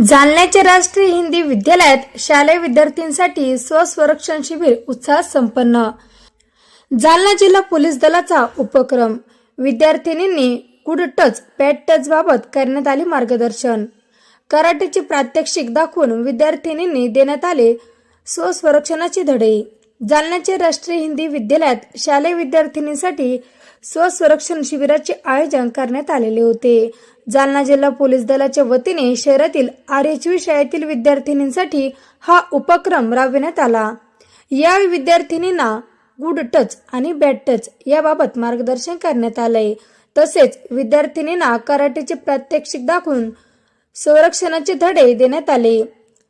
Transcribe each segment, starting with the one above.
जालन्याचे राष्ट्रीय हिंदी विद्यालयात शालेय विद्यार्थ्यांसाठी स्वसंरक्षण शिबिर उत्साहात संपन्न. जालना जिल्हा पोलीस दलाचा उपक्रम. विद्यार्थिनींनी गुड टच पॅट टच बाबत करण्यात आले मार्गदर्शन. कराटेचे प्रात्यक्षिक दाखवून विद्यार्थिनींनी देण्यात आले स्वसंरक्षणाचे धडे. जालन्याचे राष्ट्रीय हिंदी विद्यालयात शालेय विद्यार्थिनींसाठी स्वसंरक्षण शिबिराचे आयोजन करण्यात आलेले होते. जालना जिल्हा पोलीस दलाच्या वतीने शहरातील आर एच व्ही शाळेतील विद्यार्थिनींसाठी हा उपक्रम राबविण्यात आला. यावेळी विद्यार्थिनींना गुड टच आणि बॅड टच याबाबत मार्गदर्शन करण्यात आलंय. तसेच विद्यार्थिनींना कराटेचे प्रात्यक्षिक दाखवून संरक्षणाचे धडे देण्यात आले.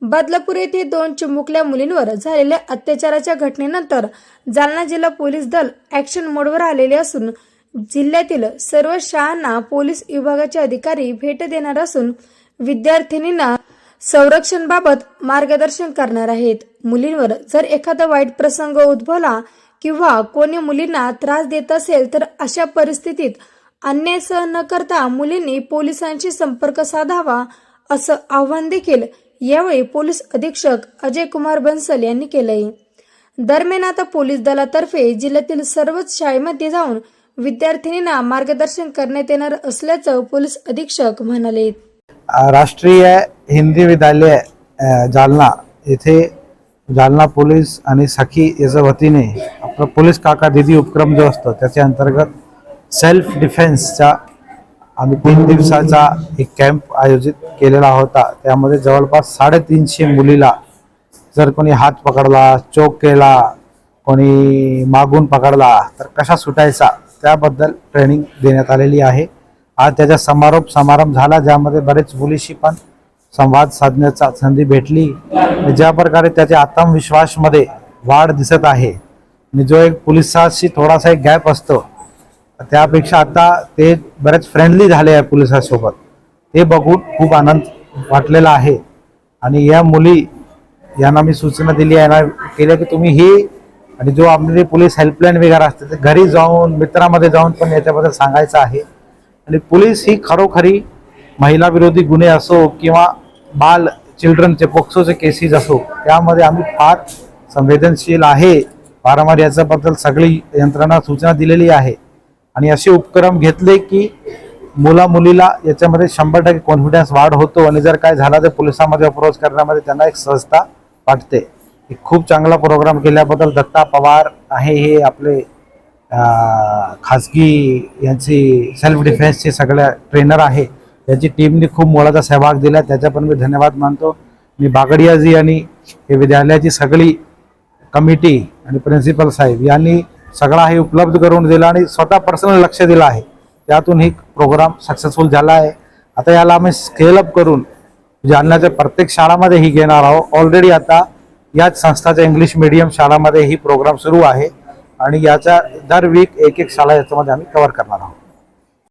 बदलापूर येथे दोन चिमुकल्या मुलींवर झालेल्या अत्याचाराच्या घटनेनंतर जालना जिल्हा पोलीस दल ॲक्शन मोडवर आलेले असून जिल्ह्यातील सर्व शाळांना पोलीस विभागाचे अधिकारी भेट देणार असून विद्यार्थिनींना संरक्षणबाबत मार्गदर्शन करणार आहेत. मुलींवर जर एखादा वाईट प्रसंग उद्भवला किंवा कोणी मुलींना त्रास देत असेल तर अशा परिस्थितीत अन्याय सहन न करता मुलींनी पोलिसांशी संपर्क साधावा असं आव्हान देखील यावेळी पोलीस अधीक्षक अजय कुमार बन्सल यांनी केलंय. दरम्यान आता पोलीस दलातर्फे जिल्ह्यातील सर्वच शाळेमध्ये जाऊन विद्यार्थिनींना मार्गदर्शन करण्यात येणार असल्याचं पोलीस अधीक्षक म्हणाले. राष्ट्रीय हिंदी विद्यालय जालना. येथे जालना पोलीस आणि सखी याच्या वतीने आपलं पोलीस काका दिदी उपक्रम जो असतो त्याच्या अंतर्गत सेल्फ डिफेन्सचा आम्ही तीन दिवसाचा एक कॅम्प आयोजित केलेला होता. त्यामध्ये जवळपास साडेतीनशे मुलीला जर कोणी हात पकडला चोक केला कोणी मागून पकडला तर कशा सुटायचा त्याबद्दल ट्रेनिंग देण्यात आलेली आहे. आज त्याचा समारोप समारंभ झाला ज्यामध्ये बरेच मुलीशी पण संवाद साधण्याचा संधी भेटली. ज्या प्रकारे त्याच्या आत्मविश्वासमध्ये वाढ दिसत आहे. आणि जो एक पोलिसाशी थोडासा एक गॅप असतो त्यापेक्षा आता ते बरेच फ्रेंडली झाले आहे पोलिसासोबत. हे बघून खूप आनंद वाटलेला आहे. आणि या मुली यांना मी सूचना दिली आहे ना केल्या की तुम्ही ही आणि जो आपले पोलीस हेल्पलाईन वगैरे असते ते घरी जाऊन मित्रामध्ये जाऊन पण याच्याबद्दल सांगायचं आहे. आणि पोलीस ही खरोखरी महिला विरोधी गुन्हे असो किंवा बाल चिल्ड्रनचे पोक्सोचे केसेस असो त्यामध्ये आम्ही फार संवेदनशील आहे. वारंवार याच्याबद्दल सगळी यंत्रणा सूचना दिलेली आहे. आणि असे उपक्रम घेतले की मुला मुलीला याच्यामध्ये शंभर टक्के कॉन्फिडन्स वाढ होतो आणि जर काय झाला तर पोलिसामध्ये अप्रोच करण्यामध्ये त्यांना एक सहजता वाटते. खूप चांगला प्रोग्राम केल्याबद्दल दत्ता पवार आहे हे आपले खाजगी यांची सेल्फ डिफेन्सचे सगळ्या ट्रेनर आहे. त्याची टीमने खूप मोलाचा सहभाग दिला. त्याचा पण मी धन्यवाद मानतो. मी बागडियाजी आणि हे विद्यालयाची सगळी कमिटी आणि प्रिन्सिपल साहेब यांनी सगळा हे उपलब्ध करून दिला आणि स्वतः पर्सनल लक्ष दिलं आहे. त्यातून ही प्रोग्राम सक्सेसफुल झाला आहे. आता याला आम्ही स्केल अप करून म्हणजे जालन्याच्या प्रत्येक शाळामध्ये ही घेणार आहोत. ऑलरेडी आता याच संस्थाच्या इंग्लिश मिडियम शाळामध्ये ही प्रोग्राम सुरू आहे. आणि याच्या दर वीक एक एक शाळा याच्यामध्ये आम्ही कव्हर करणार आहोत.